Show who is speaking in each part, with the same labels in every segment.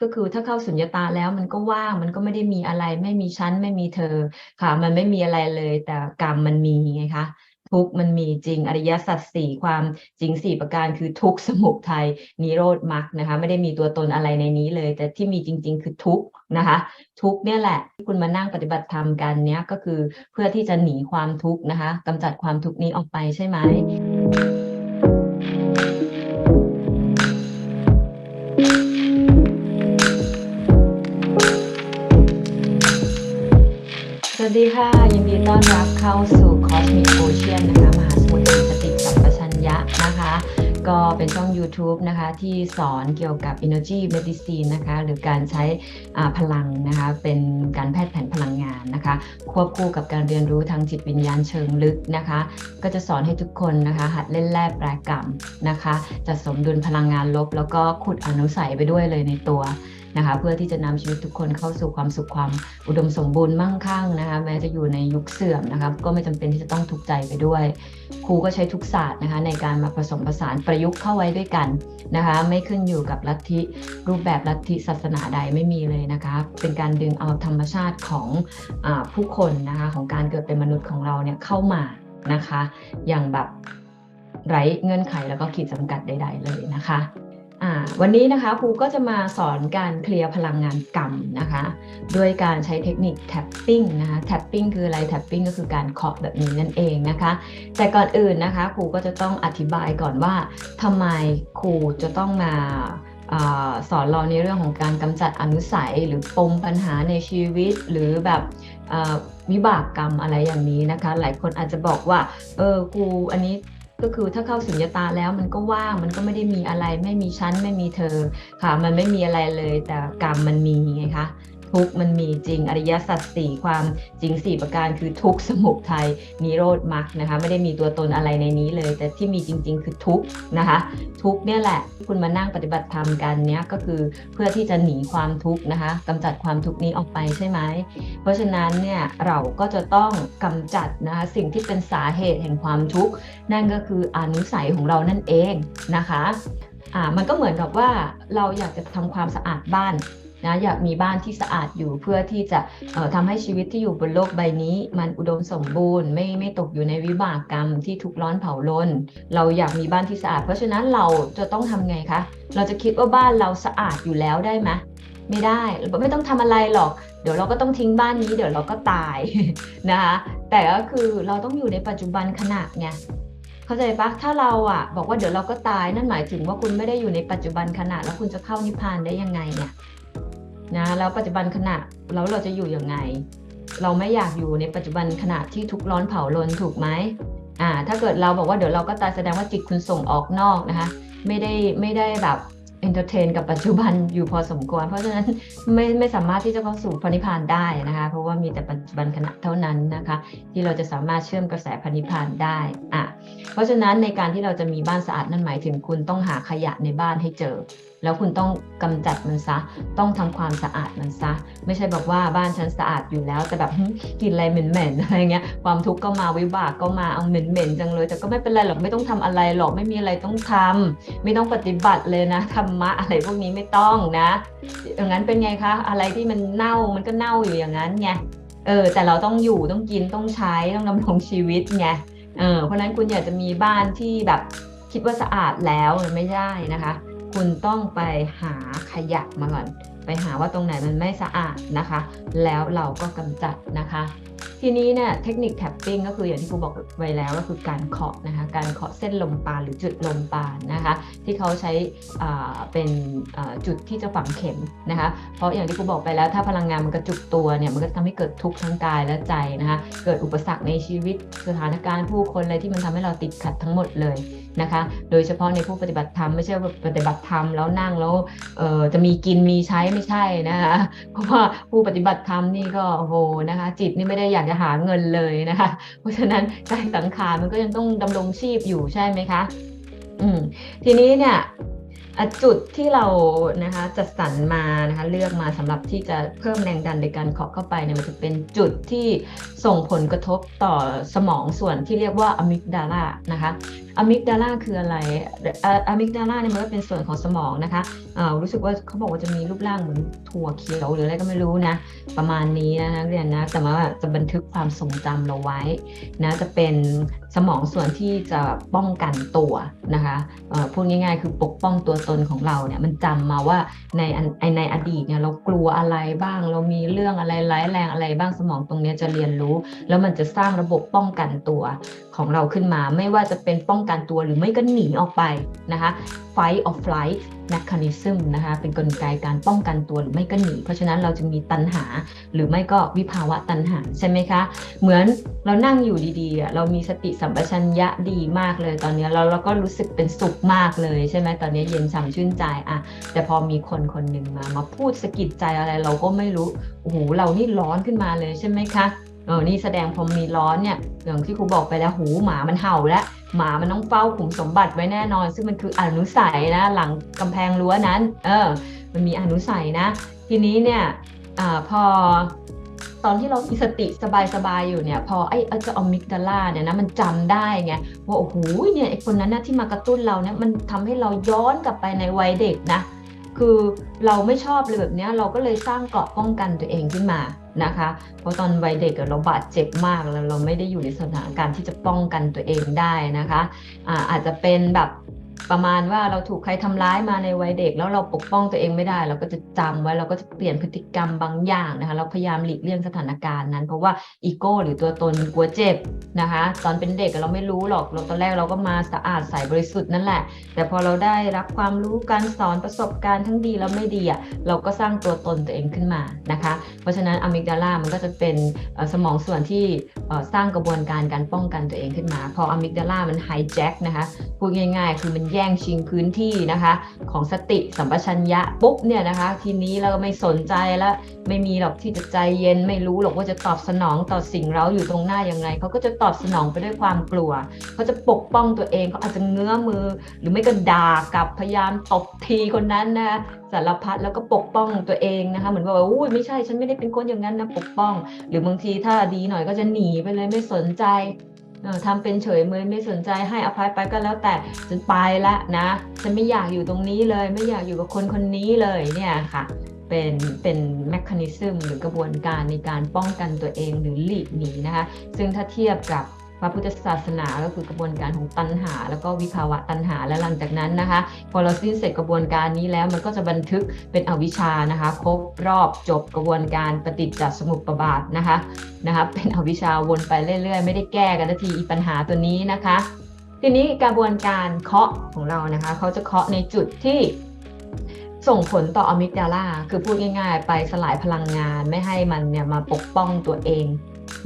Speaker 1: ก็คือถ้าเข้าสุญญตาแล้วมันก็ว่างมันก็ไม่ได้มีอะไร ไม่มีฉันไม่มีเธอค่ะ มันไม่มีอะไรเลย แต่กรรมมันมีไงคะทุกมันมีจริงอริยสัจสี่ความจริงสี่ประการคือทุกสมุทัยนิโรธมรรคนะคะ ไม่ได้มีตัวตนอะไรในนี้เลย แต่ที่มีจริง ๆ คือทุกนะคะ ทุกเนี่ยแหละที่คุณมานั่งปฏิบัติธรรมกันเนี้ยก็คือเพื่อที่จะหนีความทุกข์นะคะกำจัดความทุกข์นี้ออกไปใช่ไหม วัสดีค่ะ ยินดีต้อนรับเข้าสู่ Cosmic Ocean นะคะมหาสมุทรแห่งสติสัมปชัญญะนะคะ ก็เป็นช่อง YouTube นะคะ ที่สอนเกี่ยวกับ Energy Medicine นะคะ หรือการใช้พลังนะคะ เป็นการแพทย์แผนพลังงานนะคะ ควบคู่กับการเรียนรู้ทางจิตวิญญาณเชิงลึกนะคะ ก็จะสอนให้ทุกคนนะคะ หัดเล่นแร่แปรกรรมนะคะจะสมดุลพลังงานลบ แล้วก็ขุดอนุสัยไปด้วยเลยในตัว นะคะ เพื่อที่จะนำชีวิตทุกคนเข้าสู่ความสุขความอุดมสมบูรณ์มั่งคั่งนะคะ แม้จะอยู่ในยุคเสื่อมนะคะ ก็ไม่จำเป็นที่จะต้องทุกข์ใจไปด้วย ครูก็ใช้ทุกศาสตร์นะคะ ในการมาผสมผสานประยุกต์เข้าไว้ด้วยกันนะคะ ไม่ขึ้นอยู่กับลัทธิรูปแบบลัทธิศาสนาใดไม่มีเลยนะคะ เป็นการดึงเอาธรรมชาติของอผู้คนนะคะของการเกิดเป็นมนุษย์ของเราเนี่ยเข้ามานะคะ อย่างแบบไร้เงื่อนไขแล้วก็ขีดจำกัดใด ๆ เลยนะคะ วันนี้นะคะครูก็จะมาสอนการเคลียร์พลังงานกรรมนะคะด้วยการใช้เทคนิค tapping นะคะ tapping คืออะไร tapping ก็คือการเคาะแบบนี้นั่นเองนะคะ แต่ก่อนอื่นนะคะครูก็จะต้องอธิบายก่อนว่าทำไมครูจะต้องมาอสอนเราในเรื่องของการกำจัดอนุสัยหรือปมปัญหาในชีวิตหรือแบบวิบากกรรมอะไรอย่างนี้นะคะ หลายคนอาจจะบอกว่าเออครูอันนี้ ก็คือถ้าเข้าสุญญตาแล้วมันก็ว่างมันก็ไม่ได้มีอะไร ไม่มีชั้นไม่มีเธอค่ะ มันไม่มีอะไรเลยแต่กรรมมันมีไงคะ ทุกมันมีจริงอริยสัจสี่ความจริงสี่ประการคือทุกสมุทัยนิโรธมรรคนะคะ ไม่ได้มีตัวตนอะไรในนี้เลย แต่ที่มีจริง ๆ คือทุกนะคะ ทุกเนี่ยแหละที่คุณมานั่งปฏิบัติธรรมกันเนี้ยก็คือเพื่อที่จะหนีความทุกข์นะคะกำจัดความทุกข์นี้ออกไปใช่ไหมเพราะฉะนั้นเนี่ยเราก็จะต้องกำจัดนะคะสิ่งที่เป็นสาเหตุแห่งความทุกข์นั่นก็คืออนุสัยของเรานั่นเองนะคะอ่ามันก็เหมือนกับว่าเราอยากจะทำความสะอาดบ้าน นะอยากมีบ้านที่สะอาดอยู่เพื่อที่จะเอ่อทำให้ชีวิตที่อยู่บนโลกใบนี้ มันอุดมสมบูรณ์ ไม่ไม่ตกอยู่ในวิบากกรรมที่ทุกร้อนเผาลนเราอยากมีบ้านที่สะอาด เพราะฉะนั้นเราจะต้องทำไงคะ เราจะคิดว่าบ้านเราสะอาดอยู่แล้วได้ไหมไม่ได้ไม่ต้องทำอะไรหรอก เดี๋ยวเราก็ต้องทิ้งบ้านนี้ เดี๋ยวเราก็ตายนะคะแต่ก็คือเราต้องอยู่ในปัจจุบันขณะไงเข้าใจปะถ้าเราอะ บอกว่าเดี๋ยวเราก็ตายนั่นหมายถึงว่าคุณไม่ได้อยู่ในปัจจุบันขณะแล้วคุณจะเข้านิพพานได้ยังไงเนี่ย นะแล้วปัจจุบันขณะแล้วเราจะอยู่ยังไง เราไม่อยากอยู่ในปัจจุบันขณะที่ทุกร้อนเผาลนถูกไหมอ่าถ้าเกิดเราบอกว่าเดี๋ยวเราก็ตายแสดงว่าจิตคุณส่งออกนอกนะคะ ไม่ได้ไม่ได้แบบเอนเตอร์เทนกับปัจจุบันอยู่พอสมควร เพราะฉะนั้นไม่ไม่สามารถที่จะเข้าสู่พระนิพพานได้นะคะ เพราะว่ามีแต่ปัจจุบันขณะเท่านั้นนะคะ ที่เราจะสามารถเชื่อมกระแสพระนิพานได้อะเพราะฉะนั้นในการที่เราจะมีบ้านสะอาดนั่นหมายถึงคุณต้องหาขยะในบ้านให้เจอแล้วคุณต้องกำจัดมันซะ ต้องทำความสะอาดมันซะ ไม่ใช่บอกว่าบ้านฉันสะอาดอยู่แล้ว แต่แบบกินอะไรเหม็นๆอะไรเงี้ย ความทุกข์ก็มาวิบากก็มาเอาเหม็นๆจังเลย แต่ก็ไม่เป็นไรหรอกไม่ต้องทำอะไรหรอกไม่มีอะไรต้องทำไม่ต้องปฏิบัติเลยนะธรรมะอะไรพวกนี้ไม่ต้องนะอย่างนั้นเป็นไงคะอะไรที่มันเน่ามันก็เน่าอยู่อย่างนั้นไงเออแต่เราต้องอยู่ต้องกินต้องใช้ต้องดำรงชีวิตไงเออเพราะฉะนั้นคุณอยากจะมีบ้านที่แบบคิดว่าสะอาดแล้วไม่ได้นะคะ คุณต้องไปหาขยะมาก่อน ไปหาว่าตรงไหนมันไม่สะอาดนะคะ แล้วเราก็กำจัดนะคะทีนี้เนี่ยเทคนิคแท็บปิ้งก็คืออย่างที่ครูบอกไว้แล้วก็คือการเคาะนะคะการเคาะเส้นลมปราณหรือจุดลมปราณนะคะที่เขาใช้เป็นจุดที่จะฝังเข็มนะคะเพราะอย่างที่ครูบอกไปแล้วถ้าพลังงานมันกระจุกตัวเนี่ยมันก็ทำให้เกิดทุกข์ทั้งกายและใจนะคะเกิดอุปสรรคในชีวิตสถานการณ์ผู้คนอะไรที่มันทำให้เราติดขัดทั้งหมดเลยนะคะโดยเฉพาะในผู้ปฏิบัติธรรมไม่ใช่ว่าปฏิบัติธรรมแล้วนั่งแล้วจะมีกินมีใช้ไม่ใช่นะคะเพราะว่าผู้ปฏิบัติธรรมนี่ก็โอ้โหนะคะจิตนี่ไม่ได้อยากจะหาเงินเลยนะคะ เพราะฉะนั้นใจสังขารมันก็ยังต้องดำรงชีพอยู่ใช่ไหมคะ อืม ทีนี้เนี่ยจุดที่เรานะคะจัดสรรมานะคะเลือกมาสำหรับที่จะเพิ่มแรงดันในการเคาะเข้าไปเนี่ยมันจะเป็นจุดที่ส่งผลกระทบต่อสมองส่วนที่เรียกว่าอะมิกดาลานะคะ อะมิกดาลาคืออะไรอะมิกดาลาเนี่ยมันก็เป็นส่วนของสมองนะคะอ่ารู้สึกว่าเขาบอกว่าจะมีรูปร่างเหมือนถั่วเขียวหรืออะไรก็ไม่รู้นะ ประมาณนี้นะนักเรียนนะ แต่ว่าจะบันทึกความทรงจำเราไว้นะจะเป็นสมองส่วนที่จะป้องกันตัวนะคะเอ่อพูดง่ายๆ คือปกป้องตัวตนของเราเนี่ยมันจำมาว่าในอันในอดีตเนี่ยเรากลัวอะไรบ้าง เรามีเรื่องอะไรร้ายแรงอะไรบ้างสมองตรงเนี้ยจะเรียนรู้ แล้วมันจะสร้างระบบป้องกันตัว ของเราขึ้นมา ไม่ว่าจะเป็นป้องกันตัวหรือไม่ก็หนีออกไปนะคะ fight or flight mechanism นะคะเป็นกลไกการป้องกันตัวหรือไม่ก็หนี เพราะฉะนั้นเราจะมีตัณหาหรือไม่ก็วิภาวะตัณหาใช่ไหมคะ เหมือนเรานั่งอยู่ดีๆ เรามีสติสัมปชัญญะดีมากเลยตอนนี้เราเราก็รู้สึกเป็นสุขมากเลยใช่ไหมตอนนี้เย็นฉ่ำชื่นใจอะแต่พอมีคนคนหนึ่งมามาพูดสะกิดใจอะไรเราก็ไม่รู้โอ้โหเรานี่ร้อนขึ้นมาเลยใช่ไหมคะ เออนี่แสดงพอมีร้อนเนี่ยอย่างที่ครูบอกไปแล้วหูหมามันเห่าแล้วหมามันต้องเฝ้าขุมสมบัติไว้แน่นอน ซึ่งมันคืออนุสัยนะหลังกำแพงรั้วนั้น เออ มันมีอนุสัยนะ ทีนี้เนี่ยอาพอตอนที่เรามีสติสบายๆอยู่เนี่ยพอไอ้เจ้าอมิกดาลาเนี่ยนะมันจำได้ไงว่าโอ้โหเนี่ยไอ้คนนั้นนะที่มากระตุ้นเราเนี่ยมันทำให้เราย้อนกลับไปในวัยเด็กนะ คือเราไม่ชอบเลยแบบนี้เราก็เลยสร้างเกราะป้องกันตัวเองขึ้นมานะคะ เพราะตอนวัยเด็กเราบาดเจ็บมากแล้วเราไม่ได้อยู่ในสถานการณ์ที่จะป้องกันตัวเองได้นะคะอ่าอาจจะเป็นแบบ ประมาณว่าเราถูกใครทำร้ายมาในวัยเด็ก แล้วเราปกป้องตัวเองไม่ได้ เราก็จะจำไว้เราก็จะเปลี่ยนพฤติกรรมบางอย่างนะคะ เราพยายามหลีกเลี่ยงสถานการณ์นั้น เพราะว่าอีโก้หรือตัวตนกลัวเจ็บนะคะ ตอนเป็นเด็กเราไม่รู้หรอกเราตอนแรกเราก็มาสะอาดใสบริสุทธิ์นั่นแหละ แต่พอเราได้รับความรู้การสอนประสบการณ์ทั้งดีแล้วไม่ดีอะเราก็สร้างตัวตนตัวเองขึ้นมานะคะ เพราะฉะนั้นอะมิกดาลามันก็จะเป็นสมองส่วนที่สร้างกระบวนการการป้องกันตัวเองขึ้นมา พออะมิกดาลามันไฮแจ็คนะคะพูดง่าย ๆ คือมันแยย่งชิงพื้นที่นะคะ ของสติสัมปชัญญะปุ๊บเนี่ยนะคะ ทีนี้เราก็ไม่สนใจแล้วไม่มีหรอกที่จะใจเย็นไม่รู้หรอกว่าจะตอบสนองต่อสิ่งเราอยู่ตรงหน้าอยังไงเขาก็จะตอบสนองไปด้วยความกลัวเขาจะปกป้องตัวเองเขาอาจจะเงื้อมือ หรือไม่ก็ด่ากับพยายามตบทีคนนั้นนะสารพัดแล้วก็ปกป้องตัวเองนะคะเหมือนว่าอุ้ยไม่ใช่ฉันไม่ได้เป็นคนอย่างนั้นนะปกป้อง หรือบางทีถ้าดีหน่อยก็จะหนีไปเลยไม่สนใจ ทำเป็นเฉยเมยไม่สนใจให้อภัยไปก็แล้วแต่ฉันไปละนะฉันไม่อยากอยู่ตรงนี้เลย ไม่อยากอยู่กับคนคนนี้เลยเนี่ยค่ะ เป็นเป็นแมคานิซึมหรือกระบวนการในการป้องกันตัวเองหรือหลีกหนีนะคะ ซึ่งถ้าเทียบกับ พระพุทธศาสนาก็คือกระบวนการของตัณหา แล้วก็วิภาวะตัณหาและหลังจากนั้นนะคะ พอเราสิ้นเสร็จกระบวนการนี้แล้วมันก็จะบันทึกเป็นอวิชชานะคะครบรอบจบกระบวนการปฏิจจสมุปบาทนะคะนะคะเป็นอวิชชาวนไปเรื่อย ๆ ไม่ได้แก้กันทีอีปัญหาตัวนี้นะคะ ทีนี้กระบวนการเคาะของเรานะคะเขาจะเคาะในจุดที่ส่งผลต่ออะมิกดาลาคือพูดง่าย ๆ ไปสลายพลังงานไม่ให้มันเนี่ยมาปกป้องตัวเอง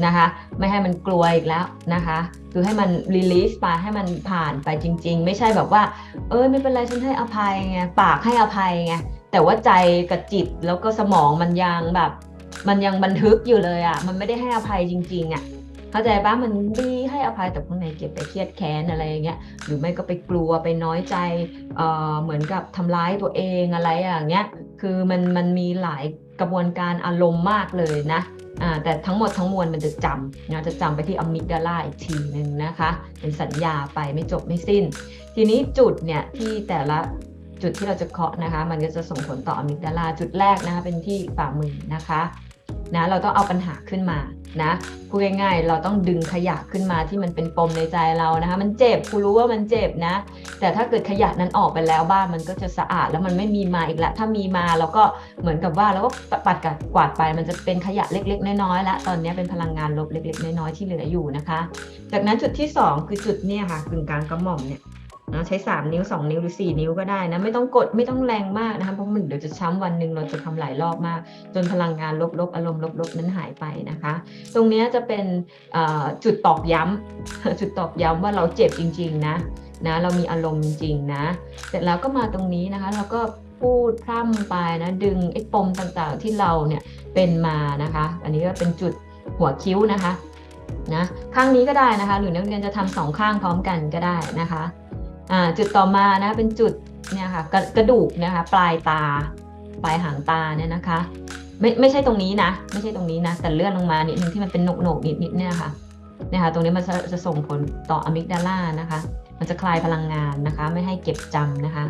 Speaker 1: นะคะ ไม่ให้มันกลัวอีกแล้วนะคะ คือให้มันรีลีสไปให้มันผ่านไปจริง ๆ ไม่ใช่แบบว่า เอ้ยไม่เป็นไรฉันให้อภัยไงปากให้อภัยไงแต่ว่าใจกับจิตแล้วก็สมองมันยังแบบ มันยังบันทึกอยู่เลยอะ่ะ มันไม่ได้ให้อภัยจริง ๆอะ่ะเข้าใจปะมันดีให้อภัยแต่ข้างในเก็บไปเครียดแค้นอะไรอย่างเงี้ยหรือไม่ก็ไปกลัวไปน้อยใจเอ่อเหมือนกับทำร้ายตัวเองอะไรอย่างเงี้ยคือมันมันมีหลายกระบวนการอารมณ์มากเลยนะ แต่ทั้งหมดทั้งมวลมันจะจำนะจะจำไปที่อะมิกดาลาอีกทีหนึ่งนะคะ เป็นสัญญาไปไม่จบไม่สิ้น ทีนี้จุดเนี่ยที่แต่ละจุดที่เราจะเคาะนะคะ มันก็จะส่งผลต่ออะมิกดาลาจุดแรกนะคะเป็นที่ฝ่ามือนะคะนะเราต้องเอาปัญหาขึ้นมานะพูดง่ายๆ เราต้องดึงขยะขึ้นมาที่มันเป็นปมในใจเรานะคะ มันเจ็บกูรู้ว่ามันเจ็บนะ แต่ถ้าเกิดขยะนั้นออกไปแล้วบ้านมันก็จะสะอาดแล้วมันไม่มีมาอีกแล้วถ้ามีมาเราก็เหมือนกับว่าเราก็ปัดกัดกวาดไปมันจะเป็นขยะเล็ก ๆ น้อยๆแล้วตอนนี้เป็นพลังงานลบเล็ก ๆ น้อยๆที่เหลืออยู่นะคะ จากนั้นจุดที่ 2 คือจุดเนี่ยค่ะกึ่งกลางกระหม่อมเนี่ยนะใช้ 3 นิ้ว 2 นิ้วหรือ 4 นิ้วก็ได้นะ ไม่ต้องกดไม่ต้องแรงมากนะคะเพราะมันเดี๋ยวจะช้ำวันหนึ่งเราจะทำหลายรอบมาก จนพลังงานลบๆ อารมณ์ลบๆ นั้นหายไปนะคะ ตรงนี้จะเป็นจุดตอกย้ำจุดตอกย้ำว่าเราเจ็บจริง ๆ นะ นะเรามีอารมณ์จริงนะ เสร็จแล้วก็มาตรงนี้นะคะ เราก็พูดพร่ำไปนะดึงไอ้ปมต่างๆที่เราเนี่ยเป็นมานะคะ อันนี้ก็เป็นจุดหัวคิ้วนะคะนะข้างนี้ก็ได้นะคะ หรือนักเรียนจะทำสองข้างพร้อมกันก็ได้นะคะอ่าจุดต่อมานะเป็นจุดเนี่ยค่ะกระกระดูกนะคะปลายตา ปลายหางตาเนี่ยนะคะ ไม่ไม่ใช่ตรงนี้นะ ไม่ใช่ตรงนี้นะ แต่เลื่อนลงมานิดนึงที่มันเป็นโหนกหนกนิดนิดเนี่ยค่ะ นี่ยค่ะตรงนี้มันจะจะส่งผลต่ออะมิกดาลานะคะ มันจะคลายพลังงานนะคะ ไม่ให้เก็บจำนะคะ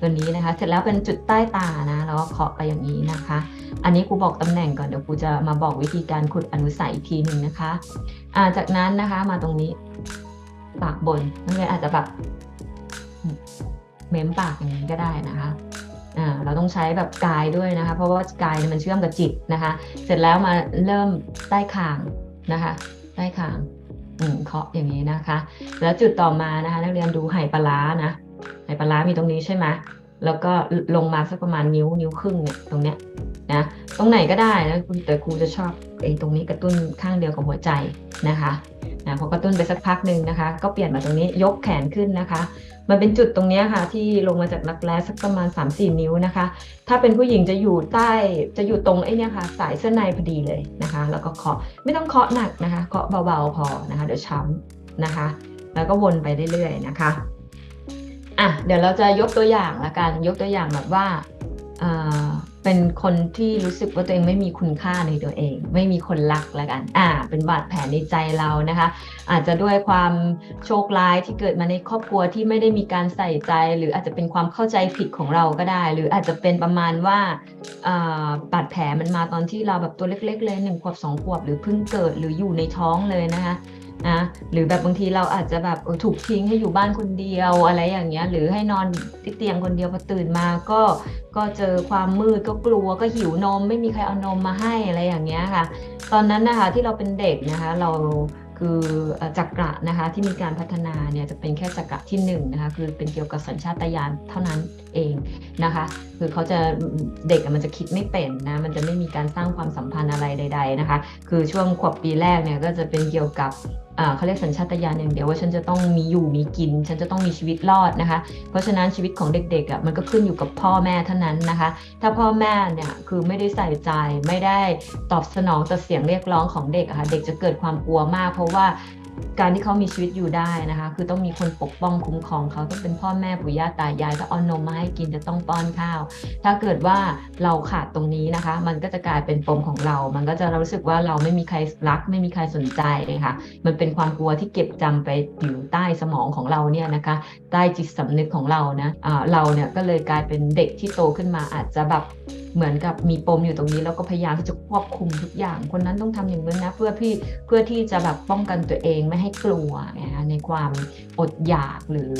Speaker 1: ตัวนี้นะคะ เสร็จแล้วเป็นจุดใต้ตานะแล้วก็เคาะไปอย่างนี้นะคะ อันนี้ครูบอกตำแหน่งก่อนเดี๋ยวครูจะมาบอกวิธีการขุดอนุสัยอีกทีหนึ่งนะคะอ่าจากนั้นนะคะมาตรงนี้ปากบนนักเรียนอาจจะแบบเม้มปากอย่างนี้ก็ได้นะคะอ่าเราต้องใช้แบบกายด้วยนะคะ เพราะว่ากายมันเชื่อมกับจิตนะคะ เสร็จแล้วมาเริ่มใต้คางนะคะ ใต้คาง เคาะอย่างนี้นะคะ แล้วจุดต่อมานะคะ นักเรียนดูไหปลานะไหปลามีตรงนี้ใช่ไหมแล้วก็ลงมาสักประมาณนิ้วนิ้วครึ่งเนี่ยตรงเนี้ยนะตรงไหนก็ได้แล้วแต่ครูจะชอบไอ้ตรงนี้กระตุ้นข้างเดียวกับหัวใจนะคะนะพอกระตุ้นไปสักพักหนึ่งนะคะ ก็เปลี่ยนมาตรงนี้ยกแขนขึ้นนะคะ มันเป็นจุดตรงนี้ค่ะ ที่ลงมาจากรักแร้สักประมาณ 3-4 นิ้วนะคะ ถ้าเป็นผู้หญิงจะอยู่ใต้จะอยู่ตรงไอ้นี่ค่ะ สายเส้นในพอดีเลยนะคะ แล้วก็เคาะไม่ต้องเคาะหนักนะคะเคาะเบาๆพอนะคะ เดี๋ยวช้ำนะคะ แล้วก็วนไปเรื่อยๆนะคะอะเดี๋ยวเราจะยกตัวอย่างละกันยกตัวอย่างแบบว่า เป็นคนที่รู้สึกว่าตัวเองไม่มีคุณค่าในตัวเอง ไม่มีคนรักละกัน อ่า เป็นบาดแผลในใจเรานะคะ อาจจะด้วยความโชคร้ายที่เกิดมาในครอบครัวที่ไม่ได้มีการใส่ใจ หรืออาจจะเป็นความเข้าใจผิดของเราก็ได้ หรืออาจจะเป็นประมาณว่าบาดแผลมันมาตอนที่เราแบบตัวเล็ก ๆ เลยหนึ่งขวบสองขวบหรือเพิ่งเกิดหรืออยู่ในท้องเลยนะคะ นะหรือแบบบางทีเราอาจจะแบบถูกทิ้งให้อยู่บ้านคนเดียวอะไรอย่างเงี้ย หรือให้นอนที่เตียงคนเดียวพอตื่นมาก็ก็เจอความมืดก็กลัวก็หิวนม ไม่มีใครเอานมมาให้อะไรอย่างเงี้ยค่ะ ตอนนั้นนะคะที่เราเป็นเด็กนะคะเราคือจักระนะคะที่มีการพัฒนาเนี่ยจะเป็นแค่จักระที่หนึ่งนะคะคือเป็นเกี่ยวกับสัญชาตญาณเท่านั้นเองนะคะคือเขาจะเด็กมันจะคิดไม่เป็นนะมันจะไม่มีการสร้างความสัมพันธ์อะไรใด ๆนะคะ คือช่วงขวบปีแรกเนี่ยก็จะเป็นเกี่ยวกับ เขาเรียกสัญชาตญาณอย่างเดียวว่าฉันจะต้องมีอยู่มีกิน ฉันจะต้องมีชีวิตรอดนะคะ เพราะฉะนั้นชีวิตของเด็กๆอะมันก็ขึ้นอยู่กับพ่อแม่เท่านั้นนะคะ ถ้าพ่อแม่เนี่ยคือไม่ได้ใส่ใจไม่ได้ตอบสนองต่อเสียงเรียกร้องของเด็กอะค่ะเด็กจะเกิดความกลัวมาก เพราะว่า การที่เขามีชีวิตอยู่ได้นะคะ คือต้องมีคนปกป้องคุ้มครองเขาต้องเป็นพ่อแม่ปู่ย่าตายายก็เอานมมาให้กินจะต้องป้อนข้าว ถ้าเกิดว่าเราขาดตรงนี้นะคะ มันก็จะกลายเป็นปมของเรา มันก็จะเรารู้สึกว่าเราไม่มีใครรัก ไม่มีใครสนใจค่ะมันเป็นความกลัวที่เก็บจำไปอยู่ใต้สมองของเราเนี่ยนะคะใต้จิตสำนึกของเรานะอ่าเราเนี่ยก็เลยกลายเป็นเด็กที่โตขึ้นมาอาจจะแบบ เหมือนกับมีปมอยู่ตรงนี้แล้วก็พยายามที่จะควบคุมทุกอย่าง คนนั้นต้องทำอย่างนั้นนะเพื่อพี่เพื่อที่จะแบบป้องกันตัวเองไม่ให้กลัวนในความอดอยากหรือ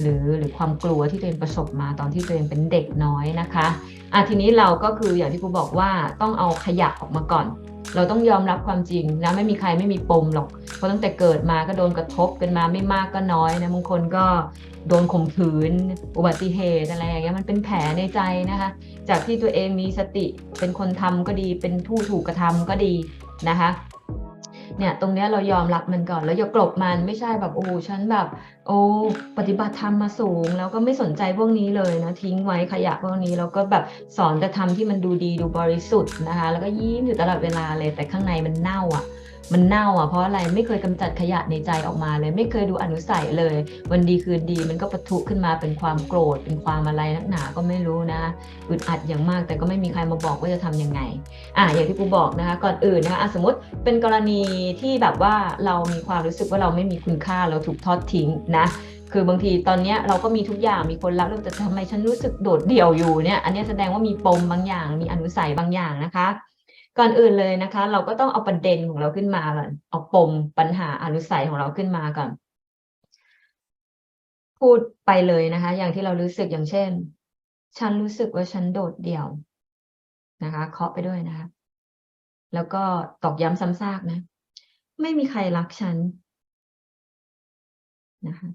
Speaker 1: หรือหรือความกลัวที่ตัวเองประสบมาตอนที่ตัวเองเป็นเด็กน้อยนะคะอะทีนี้เราก็คืออย่างที่ครูบอกว่าต้องเอาขยะออกมาก่อน เราต้องยอมรับความจริงนะไม่มีใครไม่มีปมหรอก เพราะตั้งแต่เกิดมาก็โดนกระทบกันมาไม่มากก็น้อยนะบางคนก็โดนข่มขืน อุบัติเหตุอะไรอย่างเงี้ยมันเป็นแผลในใจนะคะ จากที่ตัวเองมีสติเป็นคนทำก็ดี เป็นผู้ถูกกระทำก็ดีนะคะ เนี่ยตรงเนี้ยเรายอมรับมันก่อน แล้วอย่ากลบมันไม่ใช่แบบโอ้ฉันแบบ โอ้ปฏิบัติธรรมมาสูง แล้วก็ไม่สนใจพวกนี้เลยนะทิ้งไว้ขยะพวกนี้แล้วก็แบบสอนแต่ทำที่มันดูดีดูบริสุทธิ์นะคะ แล้วก็ยิ้มอยู่ตลอดเวลาเลยแต่ข้างในมันเน่าอะ มันเน่าอะเพราะอะไรไม่เคยกำจัดขยะในใจออกมาเลย ไม่เคยดูอนุสัยเลย วันดีคืนดีมันก็ปะทุขึ้นมาเป็นความโกรธ เป็นความอะไรนักหนาก็ไม่รู้นะอึดอัดอย่างมากแต่ก็ไม่มีใครมาบอกว่าจะทำยังไงอะอย่างที่กูบอกนะคะ ก่อนอื่นนะคะะสมมติเป็นกรณีที่แบบว่าเรามีความรู้สึกว่าเราไม่มีคุณค่าเราถูกทอดทิ้งนะคือบางทีตอนเนี้ยเราก็มีทุกอย่างมีคนรักเราแต่ทำไมฉันรู้สึกโดดเดี่ยวอยู่เนี่ยอันนี้แสดงว่ามีปมบางอย่าง มีอนุสัยบางอย่างนะคะ ก่อนอื่นเลยนะคะ เราก็ต้องเอาประเด็นของเราขึ้นมาก่อนเอาปมปัญหาอนุสัยของเราขึ้นมาก่อน พูดไปเลยนะคะ อย่างที่เรารู้สึกอย่างเช่น ฉันรู้สึกว่าฉันโดดเดี่ยวนะคะ เคาะไปด้วยนะคะ แล้วก็ตอกย้ำซ้ำซากนะ ไม่มีใครรักฉันนะคะ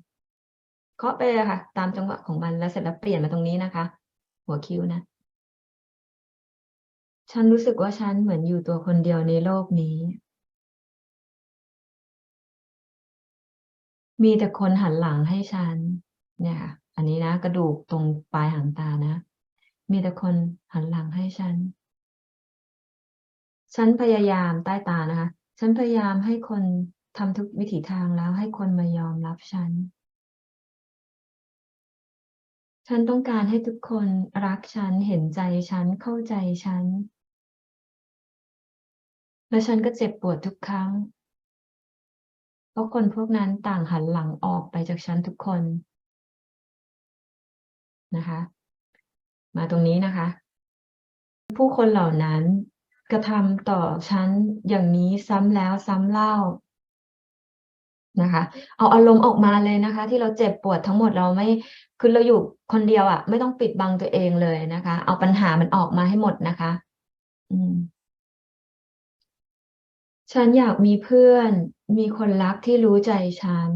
Speaker 1: เคาะไปเลยค่ะ ตามจังหวะของมันแล้วเสร็จแล้วเปลี่ยนมาตรงนี้นะคะ หัวคิ้วนะ ฉันรู้สึกว่าฉันเหมือนอยู่ตัวคนเดียวในโลกนี้ มีแต่คนหันหลังให้ฉัน เนี่ยค่ะอันนี้นะ กระดูกตรงปลายหางตานะ มีแต่คนหันหลังให้ฉัน ฉันพยายามใต้ตานะคะ ฉันพยายามให้คนทำทุกวิถีทางแล้วให้คนมายอมรับฉัน ฉันต้องการให้ทุกคนรักฉัน เห็นใจฉัน เข้าใจฉัน และฉันก็เจ็บปวดทุกครั้ง เพราะคนพวกนั้นต่างหันหลังออกไปจากฉันทุกคนนะคะ มาตรงนี้นะคะ ผู้คนเหล่านั้นกระทำต่อฉันอย่างนี้ซ้ำแล้วซ้ำเล่านะคะ เอาอารมณ์ออกมาเลยนะคะ ที่เราเจ็บปวดทั้งหมดเราไม่คือเราอยู่คนเดียวอะ่ะ ไม่ต้องปิดบังตัวเองเลยนะคะ เอาปัญหามันออกมาให้หมดนะคะ อืม ฉันอยากมีเพื่อน มีคนรักที่รู้ใจฉัน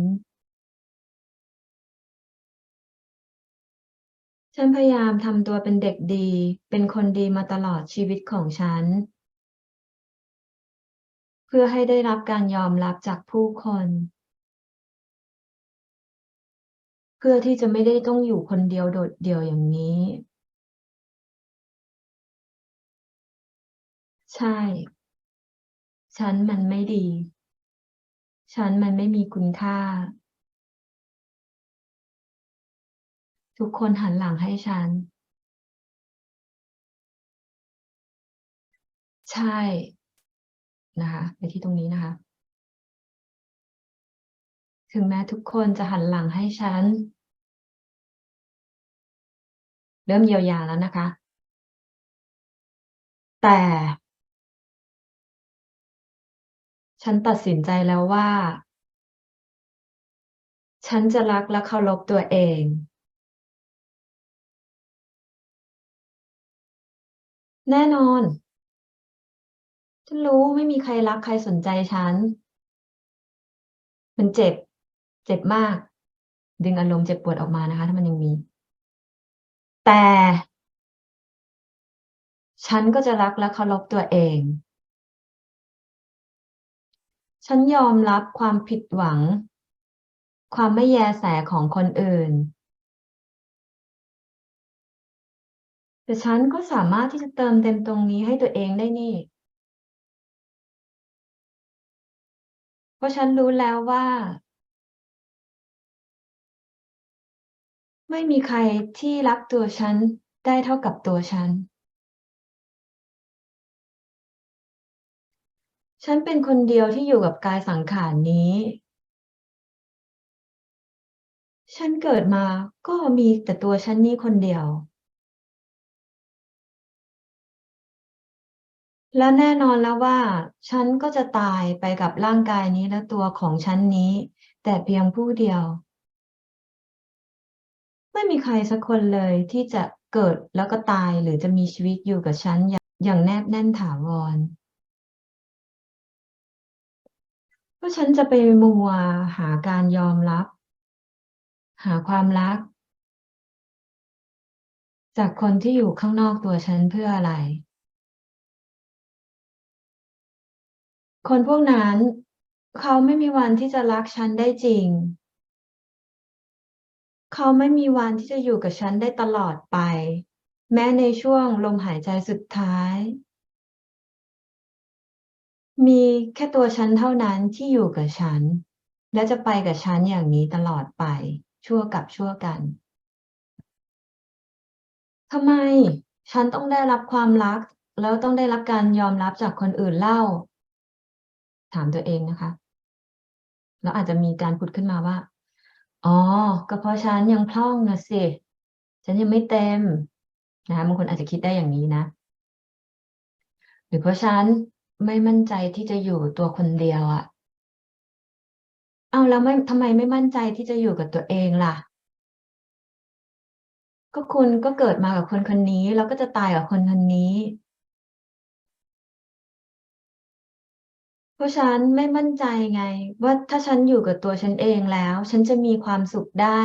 Speaker 1: ฉันพยายามทำตัวเป็นเด็กดี เป็นคนดีมาตลอดชีวิตของฉัน เพื่อให้ได้รับการยอมรับจากผู้คน เพื่อที่จะไม่ได้ต้องอยู่คนเดียวโดดเดี่ยวอย่างนี้ ใช่ ฉันมันไม่ดี ฉันมันไม่มีคุณค่า ทุกคนหันหลังให้ฉัน ใช่ นะคะ ไปที่ตรงนี้นะคะ ถึงแม้ทุกคนจะหันหลังให้ฉัน เริ่มเยียวยาแล้วนะคะ แต่ ฉันตัดสินใจแล้วว่า ฉันจะรักและเคารพตัวเอง แน่นอน ฉันรู้ไม่มีใครรักใครสนใจฉัน มันเจ็บ เจ็บมาก ดึงอารมณ์เจ็บปวดออกมานะคะ ถ้ามันยังมี แต่ ฉันก็จะรักและเคารพตัวเอง ฉันยอมรับความผิดหวัง ความไม่แยแสของคนอื่น แต่ฉันก็สามารถที่จะเติมเต็มตรงนี้ให้ตัวเองได้นี่ เพราะฉันรู้แล้วว่า ไม่มีใครที่รักตัวฉันได้เท่ากับตัวฉัน ฉันเป็นคนเดียวที่อยู่กับกายสังขารนี้ ฉันเกิดมาก็มีแต่ตัวฉันนี้คนเดียว และแน่นอนแล้วว่า ฉันก็จะตายไปกับร่างกายนี้และตัวของฉันนี้ แต่เพียงผู้เดียว ไม่มีใครสักคนเลยที่จะเกิดแล้วก็ตายหรือจะมีชีวิตอยู่กับฉันอย่างางแนบแน่นถาวร เพราฉันจะไปมัวหาการยอมรับ หาความรัก จากคนที่อยู่ข้างนอกตัวฉันเพื่ออะไร คนพวกนั้นเขาไม่มีวันที่จะรักฉันได้จริง เขาไม่มีวันที่จะอยู่กับฉันได้ตลอดไป แม้ในช่วงลมหายใจสุดท้าย มีแค่ตัวฉันเท่านั้นที่อยู่กับฉัน และจะไปกับฉันอย่างนี้ตลอดไป ชั่วกับชั่วกันทำไมฉันต้องได้รับความรัก แล้วต้องได้รับการยอมรับจากคนอื่นเล่า ถามตัวเองนะคะ แล้วอาจจะมีการพูดขึ้นมาว่า อ๋อ ก็เพราะฉันยังพร่องนะสิ ฉันยังไม่เต็มนะคะบางคนอาจจะคิดได้อย่างนี้นะ หรือเพราะฉัน ไม่มั่นใจที่จะอยู่ตัวคนเดียวอะเอาแล้วไม่ทำไมไม่มั่นใจที่จะอยู่กับตัวเองล่ะ ก็คุณก็เกิดมากับคนคนนี้ แล้วก็จะตายกับคนคนนี้ เพราะฉันไม่มั่นใจไง ว่าถ้าฉันอยู่กับตัวฉันเองแล้ว ฉันจะมีความสุขได้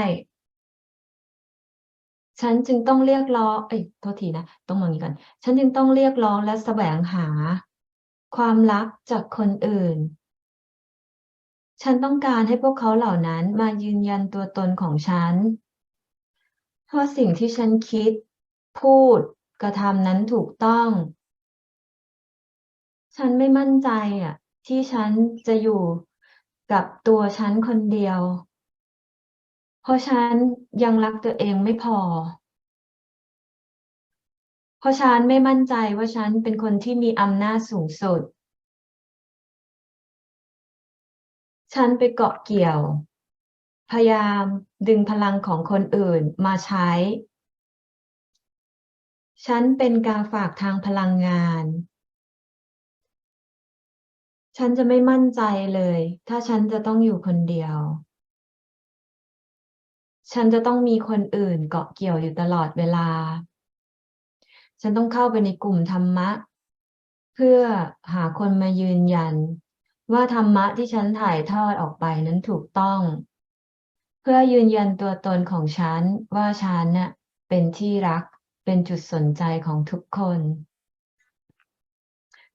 Speaker 1: ฉันจึงต้องเรียกร้องเอ้ยโทษทีนะ ต้องมองนี้ก่อน ฉันจึงต้องเรียกร้องและแสวงหา ความรักจากคนอื่น ฉันต้องการให้พวกเขาเหล่านั้นมายืนยันตัวตนของฉัน เพราะสิ่งที่ฉันคิด พูด กระทำนั้นถูกต้อง ฉันไม่มั่นใจอะ ที่ฉันจะอยู่กับตัวฉันคนเดียว เพราะฉันยังรักตัวเองไม่พอ เพราะฉันไม่มั่นใจว่าฉันเป็นคนที่มีอำนาจสูงสุด ฉันไปเกาะเกี่ยว พยายามดึงพลังของคนอื่นมาใช้ ฉันเป็นกาฝากทางพลังงาน ฉันจะไม่มั่นใจเลย ถ้าฉันจะต้องอยู่คนเดียว ฉันจะต้องมีคนอื่นเกาะเกี่ยวอยู่ตลอดเวลา ฉันต้องเข้าไปในกลุ่มธรรมะ เพื่อหาคนมายืนยัน ว่าธรรมะที่ฉันถ่ายทอดออกไปนั้นถูกต้อง เพื่อยืนยันตัวตนของฉันว่าฉันน่ะเป็นที่รักเป็นจุดสนใจของทุกคน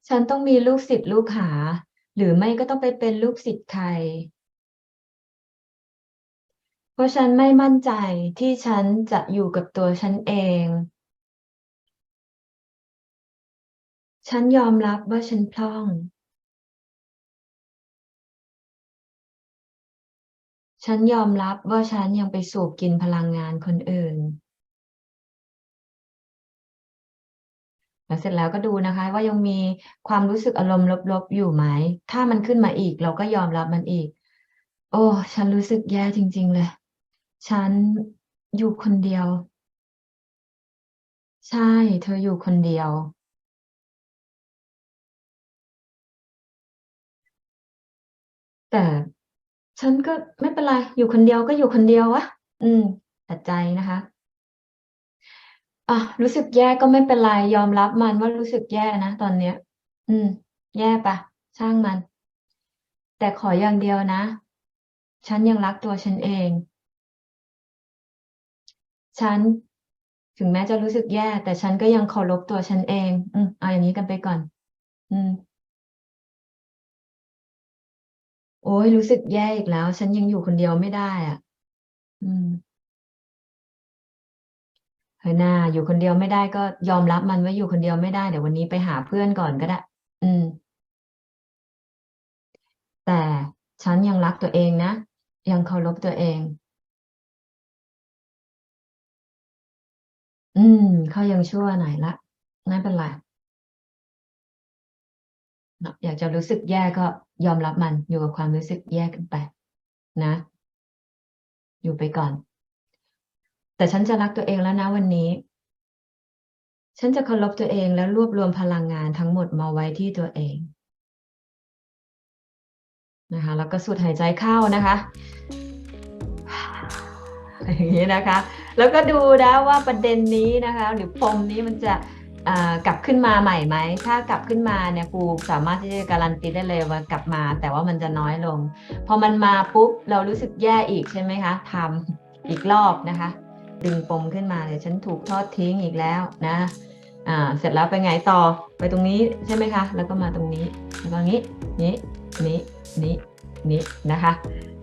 Speaker 1: ฉันต้องมีลูกศิษย์ลูกหา หรือไม่ก็ต้องไปเป็นลูกศิษย์ใครเพราะฉันไม่มั่นใจที่ฉันจะอยู่กับตัวฉันเอง ฉันยอมรับว่าฉันพร่อง ฉันยอมรับว่าฉันยังไปสูบกินพลังงานคนอื่น แล้วเสร็จแล้วก็ดูนะคะ ว่ายังมีความรู้สึกอารมณ์ลบๆอยู่ไหม ถ้ามันขึ้นมาอีกเราก็ยอมรับมันอีก โอ้ ฉันรู้สึกแย่จริง ๆ เลย ฉันอยู่คนเดียว ใช่ เธออยู่คนเดียว แต่ฉันก็ไม่เป็นไร อยู่คนเดียวก็อยู่คนเดียววะ อืมตัดใจนะคะอะรู้สึกแย่ก็ไม่เป็นไร ยอมรับมันว่ารู้สึกแย่นะตอนเนี้ย อืม แย่ไปช่างมัน แต่ขออย่างเดียวนะ ฉันยังรักตัวฉันเอง ฉันถึงแม้จะรู้สึกแย่ แต่ฉันก็ยังเคารพตัวฉันเอง อืมเอาอย่างนี้กันไปก่อน อืม โอ๊ยรู้สึกแย่อีกแล้ว ฉันยังอยู่คนเดียวไม่ได้อะ อืมเฮ้ยน่าอยู่คนเดียวไม่ได้ก็ยอมรับมันว่าอยู่คนเดียวไม่ได้เดี๋ยววันนี้ไปหาเพื่อนก่อนก็ได้ อืม แต่ฉันยังรักตัวเองนะ ยังเคารพตัวเอง อืมเขายังชั่วหน่อยละไม่เป็นไร อยากจะรู้สึกแย่ก็ยอมรับมันอยู่กับความรู้สึกแย่กันไป นะ อยู่ไปก่อน แต่ฉันจะรักตัวเองแล้วนะวันนี้ ฉันจะเคารพตัวเองแล้วรวบรวมพลังงานทั้งหมดมาไว้ที่ตัวเองนะคะ แล้วก็สูดหายใจเข้านะคะอย่างงี้นะคะ แล้วก็ดูนะว่าประเด็นนี้นะคะ หรือปมนี้มันจะ กลับขึ้นมาใหม่ไหม ถ้ากลับขึ้นมาเนี่ยครูสามารถที่จะการันตีได้เลยว่ากลับมา แต่ว่ามันจะน้อยลง พอมันมาปุ๊บเรารู้สึกแย่อีกใช่ไหมคะทำอีกรอบนะคะ ดึงปมขึ้นมาเลยวฉันถูกทอดทิ้งอีกแล้วนะอ่าเสร็จแล้วไปไงต่อไปตรงนี้ใช่ไหมคะ แล้วก็มาตรงนี้แล้วก็งี้นี้นี้นี้นี้นะคะ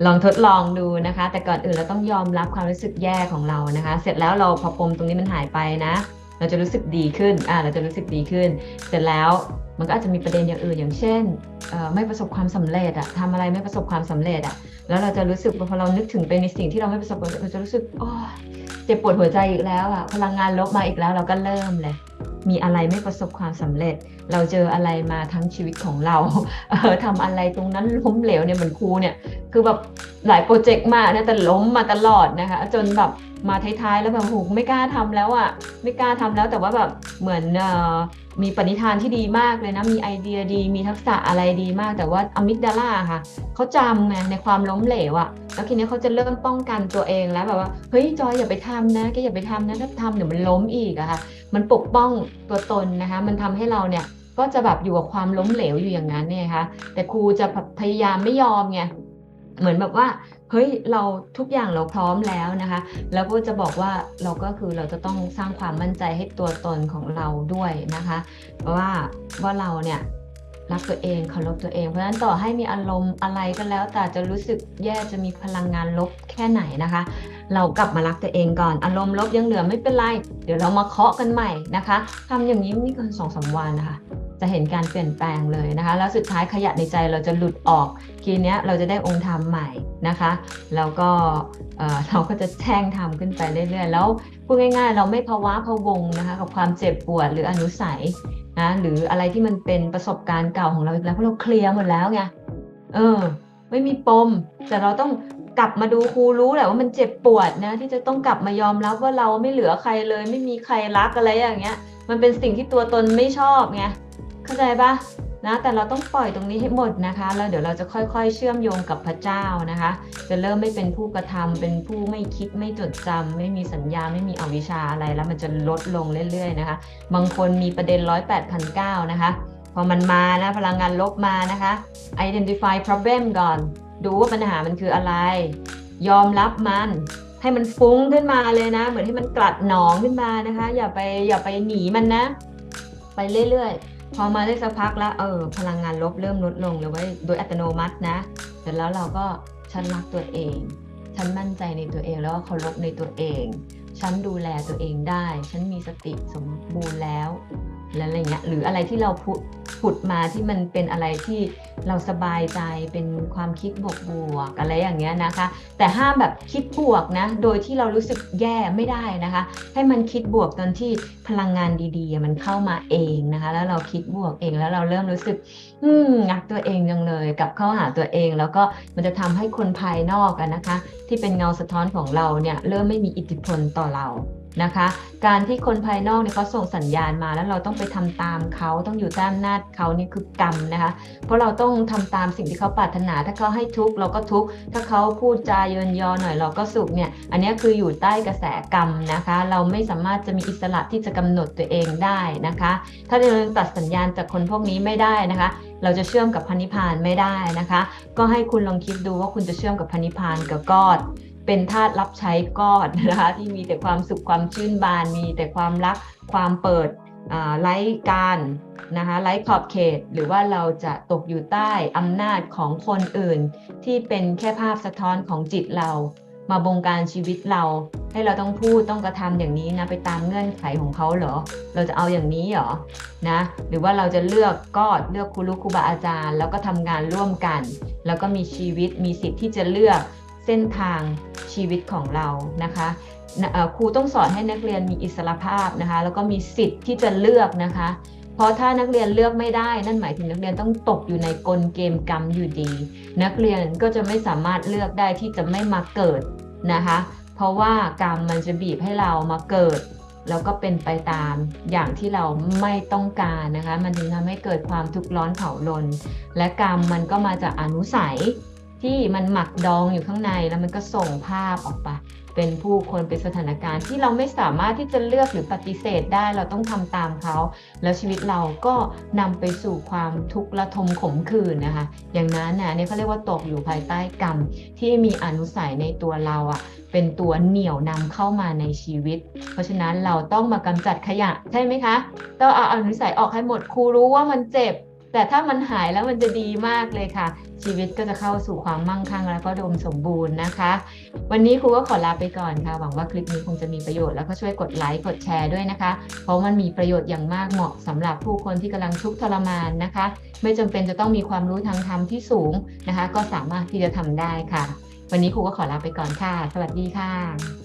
Speaker 1: ลองทดลองดูนะคะ แต่ก่อนอื่นเราต้องยอมรับความรู้สึกแย่ของเรานะคะ เสร็จแล้วเราพอปมตรงนี้มันหายไปนะ เราจะรู้สึกดีขึ้นอ่าเราจะรู้สึกดีขึ้น เสร็จแล้วมันก็อาจจะมีประเด็นอย่างอื่นอย่างเช่นไม่ประสบความสำเร็จอะทำอะไรไม่ประสบความสำเร็จอะแล้วเราจะรู้สึกพอเรานึกถึงไปในสิ่งที่เราไม่ประสบความสำเร็จเราจะรู้สึกโอ๊ยเจ็บปวดหัวใจอีกแล้วอะพลังงานลบมาอีกแล้วเราก็เริ่มเลยมีอะไรไม่ประสบความสำเร็จ เราเจออะไรมาทั้งชีวิตของเราเออทำอะไรตรงนั้นล้มเหลวเนี่ยเหมือนครูเนี่ย คือแบบหลายพรเจกต์มากนะแต่ล้มมาตลอดนะคะจนแบบ มาท้ายๆ แล้วแบบโอ้โฮไม่กล้าทำแล้วอะไม่กล้าทำแล้วแต่ว่าแบบเหมือนเอ่อมีปณิธานที่ดีมากเลยนะ มีไอเดียดี มีทักษะอะไรดีมาก แต่ว่าอะมิกดาลาค่ะเขาจำไงในความล้มเหลวอะแล้วทีนี้เขาจะเริ่มป้องกันตัวเองแล้วแบบว่าเฮ้ยจอยอย่าไปทำนะแกอย่าไปทำนะถ้าทำเดี๋ยวมันล้มอีกอะค่ะ มันปกป้องตัวตนนะคะ มันทำให้เราเนี่ยก็จะแบบอยู่กับความล้มเหลวอยู่อย่างงั้นเนี่ยนะคะแต่ครูจะพยายามไม่ยอมไงเหมือนแบบว่า เฮ้ยเราทุกอย่างเราพร้อมแล้วนะคะ แล้วก็จะบอกว่าเราก็คือเราจะต้องสร้างความมั่นใจให้ตัวตนของเราด้วยนะคะว่าว่าเราเนี่ยรักตัวเองเคารพตัวเอง เพราะฉะนั้นต่อให้มีอารมณ์อะไรก็แล้ว แต่จะรู้สึกแย่จะมีพลังงานลบแค่ไหนนะคะ เรากลับมารักตัวเองก่อนอารมณ์ลบยังเหลือไม่เป็นไร เดี๋ยวเรามาเคาะกันใหม่นะคะทำอย่างนี้ไม่เกิน2-3วันนะค่ะ จะเห็นการเปลี่ยนแปลงเลยนะคะ แล้วสุดท้ายขยะในใจเราจะหลุดออกทีเนี้ยเราจะได้องค์ธรรมใหม่นะคะ แล้วก็เเราก็จะแท่งธรรมขึ้นไปเรื่อยๆ แล้วพูดง่ายๆ เราไม่พะว้าพะวงนะคะกับความเจ็บปวดหรืออนุสัยนะหรืออะไรที่มันเป็นประสบการณ์เก่าของเราอีกแล้วเพราะเราเคลียร์หมดแล้วไงเออ ไม่มีปม แต่เราต้องกลับมาดูครูรู้แหละว่ามันเจ็บปวดนะ ที่จะต้องกลับมายอมรับว่าเราไม่เหลือใครเลย ไม่มีใครรักอะไรอย่างเงี้ย มันเป็นสิ่งที่ตัวตนไม่ชอบไง เข้าใจปะนะแต่เราต้องปล่อยตรงนี้ให้หมดนะคะ แล้วเดี๋ยวเราจะค่อยๆ เชื่อมโยงกับพระเจ้านะคะ จะเริ่มไม่เป็นผู้กระทำเป็นผู้ไม่คิดไม่จดจำไม่มีสัญญาไม่มีอวิชชาอะไรแล้วมันจะลดลงเรื่อยๆนะคะ บางคนมีประเด็นร้อยแปดพันเก้านะคะ พอมันมานะพลังงานลบมานะคะ identify problem ก่อน ดูว่าปัญหามันคืออะไร ยอมรับมันให้มันฟุ้งขึ้นมาเลยนะ เหมือนให้มันกลัดหนองขึ้นมานะคะ อย่าไปอย่าไปหนีมันนะ ไปเรื่อยๆ พอมาได้สักพักแล้วเออพลังงานลบเริ่มลดลงเลยว้โดยอัตโนมัตินะ เสร็จแล้วเราก็ฉันรักตัวเอง ฉันมั่นใจในตัวเองแล้วก็เคารพในตัวเอง ฉันดูแลตัวเองได้ ฉันมีสติสมบูรณ์แล้ว และอะไรเงี้ยหรืออะไรที่เราผุดผุดมาที่มันเป็นอะไรที่เราสบายใจเป็นความคิดบวกบวกอะไรอย่างเงี้ยนะคะ แต่ห้ามแบบคิดบวกนะ โดยที่เรารู้สึกแย่ไม่ได้นะคะ ให้มันคิดบวกตอนที่พลังงานดีๆ มันเข้ามาเองนะคะ แล้วเราคิดบวกเองแล้วเราเริ่มรู้สึก อืมรักตัวเองจังเลยกลับเข้าหาตัวเอง แล้วก็มันจะทำให้คนภายนอกนะคะ ที่เป็นเงาสะท้อนของเราเนี่ยเริ่มไม่มีอิทธิพลต่อเรา นะคะ การที่คนภายนอกเนี่ยเขาส่งสัญญาณมาแล้วเราต้องไปทำตามเขาต้องอยู่ใต้อำนาจเขานี่คือกรรมนะคะ เพราะเราต้องทำตามสิ่งที่เขาปรารถนา ถ้าเขาให้ทุกข์เราก็ทุกข์ถ้าเขาพูดจาเยินยอหน่อยเราก็สุขเนี่ยอันนี้คืออยู่ใต้กระแสกรรมนะคะ เราไม่สามารถจะมีอิสระที่จะกำหนดตัวเองได้นะคะ ถ้าเรายังตัดสัญญาณจากคนพวกนี้ไม่ได้นะคะ เราจะเชื่อมกับพันิพานไม่ได้นะคะ ก็ให้คุณลองคิดดูว่าคุณจะเชื่อมกับพันิพานกับกอด เป็นทาสรับใช้กอดนะคะที่มีแต่ความสุขความชื่นบาน มีแต่ความรักความเปิดไร้การนะคะไร้ขอบเขตหรือว่าเราจะตกอยู่ใต้อำนาจของคนอื่น ที่เป็นแค่ภาพสะท้อนของจิตเรา มาบงการชีวิตเรา ให้เราต้องพูดต้องกระทำอย่างนี้นะไปตามเงื่อนไขของเขาเหรอ เราจะเอาอย่างนี้เหรอนะหรือว่าเราจะเลือกก็เลือกครูรู้ครูบาอาจารย์ แล้วก็ทำงานร่วมกัน แล้วก็มีชีวิตมีสิทธิ์ที่จะเลือก เส้นทางชีวิตของเรานะคะครูต้องสอนให้นักเรียนมีอิสระภาพนะคะ แล้วก็มีสิทธิ์ที่จะเลือกนะคะ เพราะถ้านักเรียนเลือกไม่ได้ นั่นหมายถึงนักเรียนต้องตกอยู่ในกลเกมกรรมอยู่ดี นักเรียนก็จะไม่สามารถเลือกได้ที่จะไม่มาเกิดนะคะ เพราะว่ากรรมมันจะบีบให้เรามาเกิด แล้วก็เป็นไปตามอย่างที่เราไม่ต้องการนะคะ มันถึงทำให้เกิดความทุกข์ร้อนเผาลนและกรรมมันก็มาจากอนุสัย ที่มันหมักดองอยู่ข้างในแล้วมันก็ส่งภาพออกไป เป็นผู้คนเป็นสถานการณ์ที่เราไม่สามารถที่จะเลือกหรือปฏิเสธได้ เราต้องทำตามเขา แล้วชีวิตเราก็นำไปสู่ความทุกข์ระทมขมขื่นนะคะ อย่างนั้นนะเนี่ยเขาเรียกว่าตกอยู่ภายใต้กรรม ที่มีอนุสัยในตัวเราอะ่ะเป็นตัวเหนี่ยวนำเข้ามาในชีวิต เพราะฉะนั้นเราต้องมากำจัดขยะใช่ไหมคะต้องเอาอนุสัยออกให้หมดครูรู้ว่ามันเจ็บ แต่ถ้ามันหายแล้วมันจะดีมากเลยค่ะ ชีวิตก็จะเข้าสู่ความมั่งคั่งแล้วก็ดมสมบูรณ์นะคะ วันนี้ครูก็ขอลาไปก่อนค่ะ หวังว่าคลิปนี้คงจะมีประโยชน์แล้วก็ช่วยกดไลค์กดแชร์ด้วยนะคะ เพราะมันมีประโยชน์อย่างมากเหมาะสำหรับผู้คนที่กำลังทุกข์ทรมานนะคะ ไม่จำเป็นจะต้องมีความรู้ทางธรรมที่สูงนะคะ ก็สามารถที่จะทำได้ค่ะ วันนี้ครูก็ขอลาไปก่อนค่ะ สวัสดีค่ะ